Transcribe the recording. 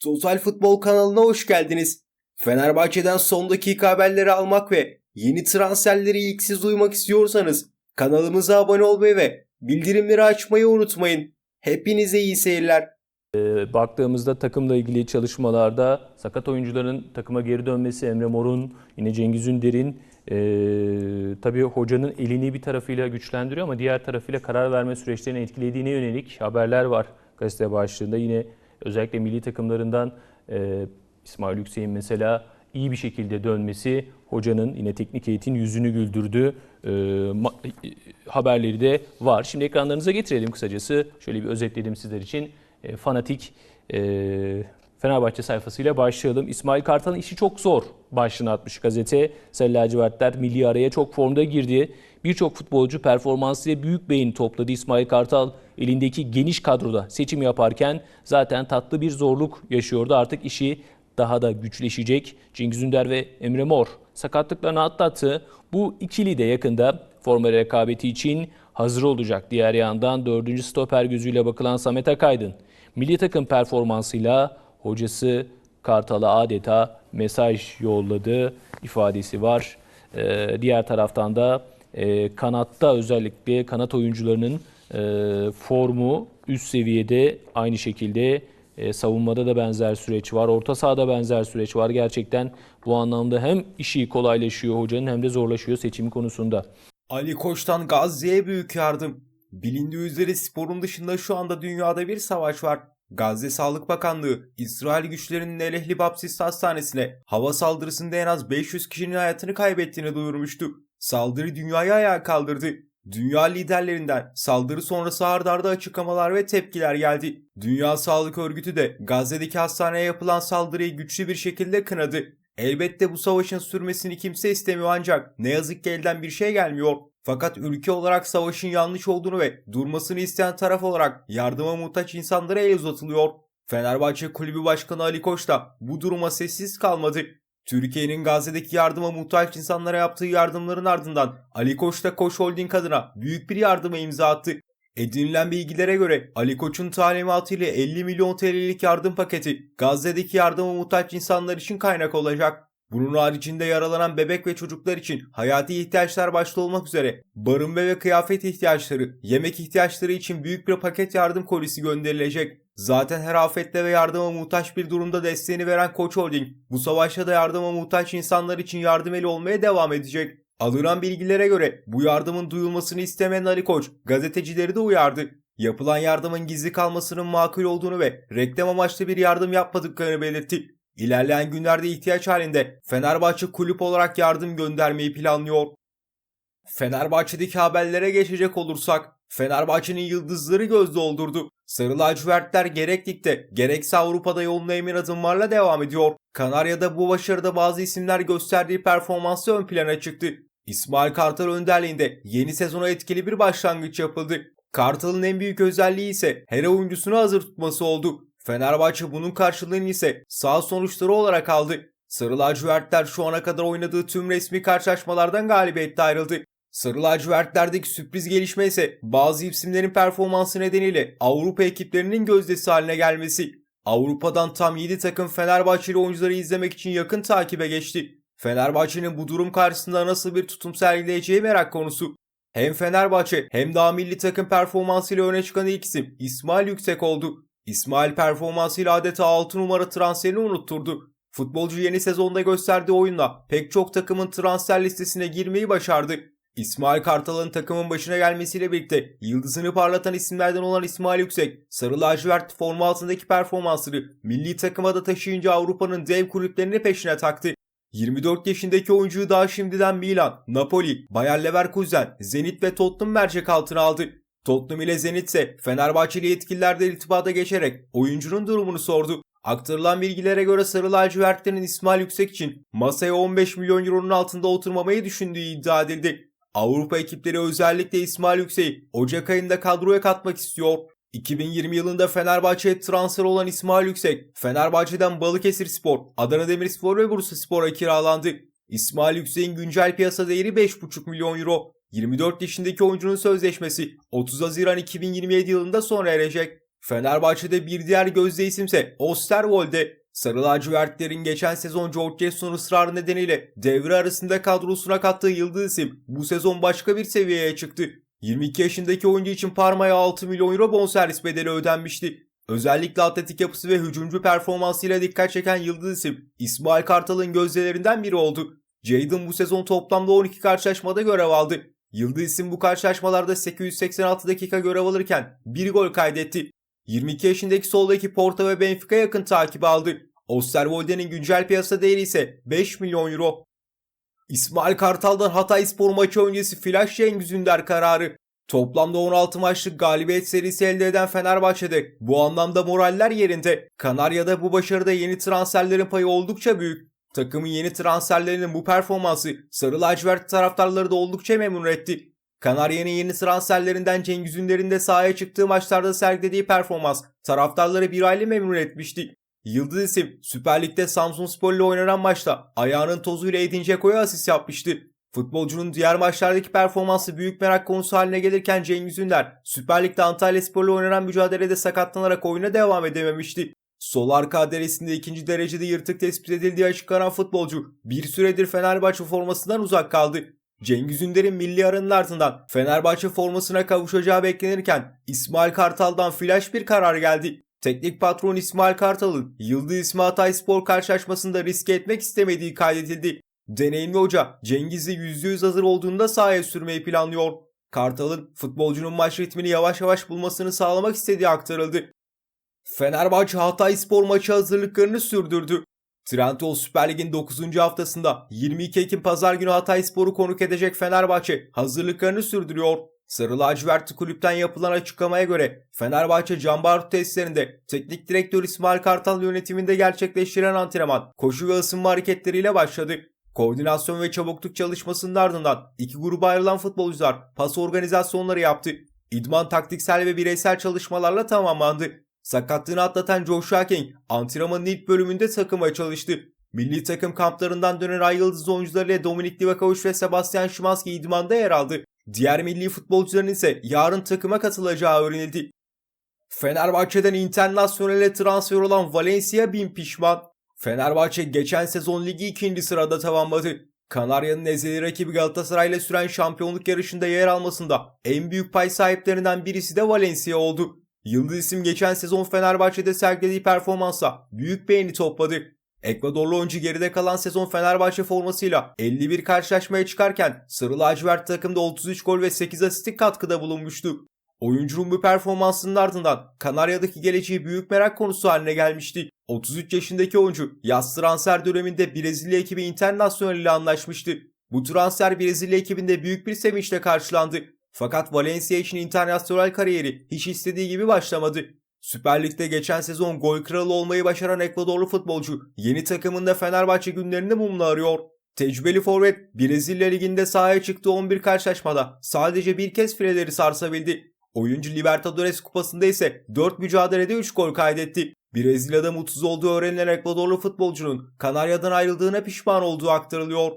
Total Futbol kanalına hoş geldiniz. Fenerbahçe'den son dakika haberleri almak ve yeni transferleri ilk siz duymak istiyorsanız kanalımıza abone olmayı ve bildirimleri açmayı unutmayın. Hepinize iyi seyirler. E, Baktığımızda takımla ilgili çalışmalarda sakat oyuncuların takıma geri dönmesi, Emre Mor'un, yine Cengiz Ünder'in e, tabii hocanın elini bir tarafıyla güçlendiriyor ama diğer tarafıyla karar verme süreçlerini etkilediğine yönelik haberler var gazete başlığında. Yine özellikle milli takımlarından e, İsmail Yüksek'in mesela iyi bir şekilde dönmesi hocanın yine teknik heyetin yüzünü güldürdü e, ma- e, haberleri de var. Şimdi ekranlarınıza getirelim kısacası. Şöyle bir özetledim sizler için. E, fanatik e, Fenerbahçe sayfasıyla başlayalım. İsmail Kartal'ın işi çok zor başlığını atmış gazete. Sarı lacivertler milli araya çok formda girdi. Birçok futbolcu performansıyla büyük beğeni topladı. İsmail Kartal elindeki geniş kadroda seçim yaparken zaten tatlı bir zorluk yaşıyordu. Artık işi daha da güçleşecek. Cengiz Ünder ve Emre Mor sakatlıklarını atlattı. Bu ikili de yakında forma rekabeti için hazır olacak. Diğer yandan dördüncü stoper gözüyle bakılan Samet Akaydın milli takım performansıyla hocası Kartal'a adeta mesaj yolladı ifadesi var. Ee, diğer taraftan da e, kanatta özellikle kanat oyuncularının e, formu üst seviyede aynı şekilde e, savunmada da benzer süreç var. Orta sahada benzer süreç var. Gerçekten bu anlamda hem işi kolaylaşıyor hocanın hem de zorlaşıyor seçimi konusunda. Ali Koç'tan Gazze'ye büyük yardım. Bilindiği üzere sporun dışında şu anda dünyada bir savaş var. Gazze Sağlık Bakanlığı, İsrail güçlerinin El Ehli Baptist Hastanesi'ne hava saldırısında en az 500 kişinin hayatını kaybettiğini duyurmuştu. Saldırı dünyayı ayağa kaldırdı. Dünya liderlerinden saldırı sonrası ard arda açıklamalar ve tepkiler geldi. Dünya Sağlık Örgütü de Gazze'deki hastaneye yapılan saldırıyı güçlü bir şekilde kınadı. Elbette bu savaşın sürmesini kimse istemiyor ancak ne yazık ki elden bir şey gelmiyor. Fakat ülke olarak savaşın yanlış olduğunu ve durmasını isteyen taraf olarak yardıma muhtaç insanlara el uzatılıyor. Fenerbahçe Kulübü Başkanı Ali Koç da bu duruma sessiz kalmadı. Türkiye'nin Gazze'deki yardıma muhtaç insanlara yaptığı yardımların ardından Ali Koç da Koç Holding adına büyük bir yardıma imza attı. Edinilen bilgilere göre Ali Koç'un talimatıyla 50 milyon TL'lik yardım paketi Gazze'deki yardıma muhtaç insanlar için kaynak olacak. Bunun haricinde yaralanan bebek ve çocuklar için hayati ihtiyaçlar başta olmak üzere barınma ve kıyafet ihtiyaçları, yemek ihtiyaçları için büyük bir paket yardım kolisi gönderilecek. Zaten her afette ve yardıma muhtaç bir durumda desteğini veren Koç Holding, bu savaşta da yardıma muhtaç insanlar için yardım eli olmaya devam edecek. Alınan bilgilere göre bu yardımın duyulmasını istemeyen Ali Koç, gazetecileri de uyardı. Yapılan yardımın gizli kalmasının makul olduğunu ve reklam amaçlı bir yardım yapmadıklarını belirtti. İlerleyen günlerde ihtiyaç halinde Fenerbahçe kulüp olarak yardım göndermeyi planlıyor. Fenerbahçe'deki haberlere geçecek olursak Fenerbahçe'nin yıldızları göz doldurdu. Sarı lacivertler gerek ligde gerekse Avrupa'da yoluna emin adımlarla devam ediyor. Kanarya'da bu başarıda bazı isimler gösterdiği performansı ön plana çıktı. İsmail Kartal önderliğinde yeni sezona etkili bir başlangıç yapıldı. Kartal'ın en büyük özelliği ise her oyuncusunu hazır tutması oldu. Fenerbahçe bunun karşılığını ise sağ sonuçları olarak aldı. Sarı lacivertler şu ana kadar oynadığı tüm resmi karşılaşmalardan galibiyette ayrıldı. Sarı lacivertlerdeki sürpriz gelişme ise bazı isimlerin performansı nedeniyle Avrupa ekiplerinin gözdesi haline gelmesi. Avrupa'dan tam 7 takım Fenerbahçeli oyuncuları izlemek için yakın takibe geçti. Fenerbahçe'nin bu durum karşısında nasıl bir tutum sergileyeceği merak konusu. Hem Fenerbahçe hem daha milli takım performansıyla öne çıkan ilk isim İsmail Yüksek oldu. İsmail performansıyla adeta 6 numara transferini unutturdu. Futbolcu yeni sezonda gösterdiği oyunla pek çok takımın transfer listesine girmeyi başardı. İsmail Kartal'ın takımın başına gelmesiyle birlikte yıldızını parlatan isimlerden olan İsmail Yüksek, sarı lacivert forma altındaki performansını milli takıma da taşıyınca Avrupa'nın dev kulüplerini peşine taktı. 24 yaşındaki oyuncuyu daha şimdiden Milan, Napoli, Bayer Leverkusen, Zenit ve Tottenham mercek altına aldı. Tottenham ile Zenit ise Fenerbahçeli yetkililerle irtibata geçerek oyuncunun durumunu sordu. Aktarılan bilgilere göre Sarı lacivertlerin İsmail Yüksek için masaya 15 milyon euronun altında oturmamayı düşündüğü iddia edildi. Avrupa ekipleri özellikle İsmail Yüksek'i Ocak ayında kadroya katmak istiyor. 2020 yılında Fenerbahçe'ye transfer olan İsmail Yüksek, Fenerbahçe'den Balıkesir Spor, Adana Demirspor ve Bursa Spor'a kiralandı. İsmail Yüksek'in güncel piyasa değeri 5,5 milyon euro. 24 yaşındaki oyuncunun sözleşmesi 30 Haziran 2027 yılında sona erecek. Fenerbahçe'de bir diğer gözde isimse Osterwolde. Sarı lacivertlerin geçen sezon George Jesus ısrarı nedeniyle devre arasında kadrosuna kattığı yıldız isim bu sezon başka bir seviyeye çıktı. 22 yaşındaki oyuncu için Parma'ya 6 milyon euro bonservis bedeli ödenmişti. Özellikle atletik yapısı ve hücumcu performansıyla dikkat çeken yıldız isim İsmail Kartal'ın gözdelerinden biri oldu. Jadon bu sezon toplamda 12 karşılaşmada görev aldı. Yıldız isim bu karşılaşmalarda 886 dakika görev alırken 1 gol kaydetti. 22 yaşındaki soldaki Porto ve Benfica yakın takip aldı. Osterwolde'nin güncel piyasa değeri ise 5 milyon euro. İsmail Kartal'dan Hatay Spor maçı öncesi Flash Cengiz Ünder kararı. Toplamda 16 maçlık galibiyet serisi elde eden Fenerbahçe'de bu anlamda moraller yerinde. Kanarya'da bu başarıda yeni transferlerin payı oldukça büyük. Takımın yeni transferlerinin bu performansı Sarı lacivert taraftarları da oldukça memnun etti. Kanarya'nın yeni transferlerinden Cengiz Ünder'in de sahaya çıktığı maçlarda sergilediği performans taraftarları bir aile memnun etmişti. Yıldız isim Süper Lig'de Samsunspor ile oynanan maçta ayağının tozuyla Edin Dzeko'ya asist yapmıştı. Futbolcunun diğer maçlardaki performansı büyük merak konusu haline gelirken Cengiz Ünder Süper Lig'de Antalya Spor ile oynanan mücadelede sakatlanarak oyuna devam edememişti. Sol arka adresinde ikinci derecede yırtık tespit edildiği açıklanan futbolcu bir süredir Fenerbahçe formasından uzak kaldı. Cengiz Ünder'in milli aranın ardından Fenerbahçe formasına kavuşacağı beklenirken İsmail Kartal'dan flash bir karar geldi. Teknik patron İsmail Kartal'ın Yıldız Hatay Spor karşılaşmasında riske etmek istemediği kaydedildi. Deneyimli hoca Cengiz'i %100 hazır olduğunda sahaya sürmeyi planlıyor. Kartal'ın futbolcunun maç ritmini yavaş yavaş bulmasını sağlamak istediği aktarıldı. Fenerbahçe Hatay Spor maçı hazırlıklarını sürdürdü. Trendyol Süper Lig'in 9. haftasında 22 Ekim Pazar günü Hatay Spor'u konuk edecek Fenerbahçe hazırlıklarını sürdürüyor. Sarı lacivertli kulüpten yapılan açıklamaya göre Fenerbahçe Can Barut testlerinde teknik direktör İsmail Kartal yönetiminde gerçekleştirilen antrenman, koşu ve ısınma hareketleriyle başladı. Koordinasyon ve çabukluk çalışmasının ardından iki gruba ayrılan futbolcular pas organizasyonları yaptı. İdman taktiksel ve bireysel çalışmalarla tamamlandı. Sakatlığını atlatan Joshua King antrenmanın ilk bölümünde takıma çalıştı. Milli takım kamplarından dönen ay yıldız oyuncularıyla Dominik Livakovic ve Sebastian Szymanski idmanda yer aldı. Diğer milli futbolcuların ise yarın takıma katılacağı öğrenildi. Fenerbahçe'den internasyonele transfer olan Valencia bin pişman. Fenerbahçe geçen sezon ligi ikinci sırada tamamladı. Kanarya'nın ezeli rakibi Galatasaray'la süren şampiyonluk yarışında yer almasında en büyük pay sahiplerinden birisi de Valencia oldu. Yıldız isim geçen sezon Fenerbahçe'de sergilediği performansla büyük beğeni topladı. Ekvadorlu oyuncu geride kalan sezon Fenerbahçe formasıyla 51 karşılaşmaya çıkarken Sarı lacivert takımda 33 gol ve 8 asistlik katkıda bulunmuştu. Oyuncunun bu performansının ardından Kanarya'daki geleceği büyük merak konusu haline gelmişti. 33 yaşındaki oyuncu yaz transfer döneminde Brezilya ekibi Internacional ile anlaşmıştı. Bu transfer Brezilya ekibinde büyük bir sevinçle karşılandı. Fakat Valencia için internasyonel kariyeri hiç istediği gibi başlamadı. Süper Lig'de geçen sezon gol kralı olmayı başaran Ekvadorlu futbolcu yeni takımında Fenerbahçe günlerini mumla arıyor. Tecrübeli forvet Brezilya Ligi'nde sahaya çıktığı 11 karşılaşmada sadece bir kez fileleri sarsabildi. Oyuncu Libertadores kupasında ise 4 mücadelede 3 gol kaydetti. Brezilya'da mutsuz olduğu öğrenilen Ekvadorlu futbolcunun Kanarya'dan ayrıldığına pişman olduğu aktarılıyor.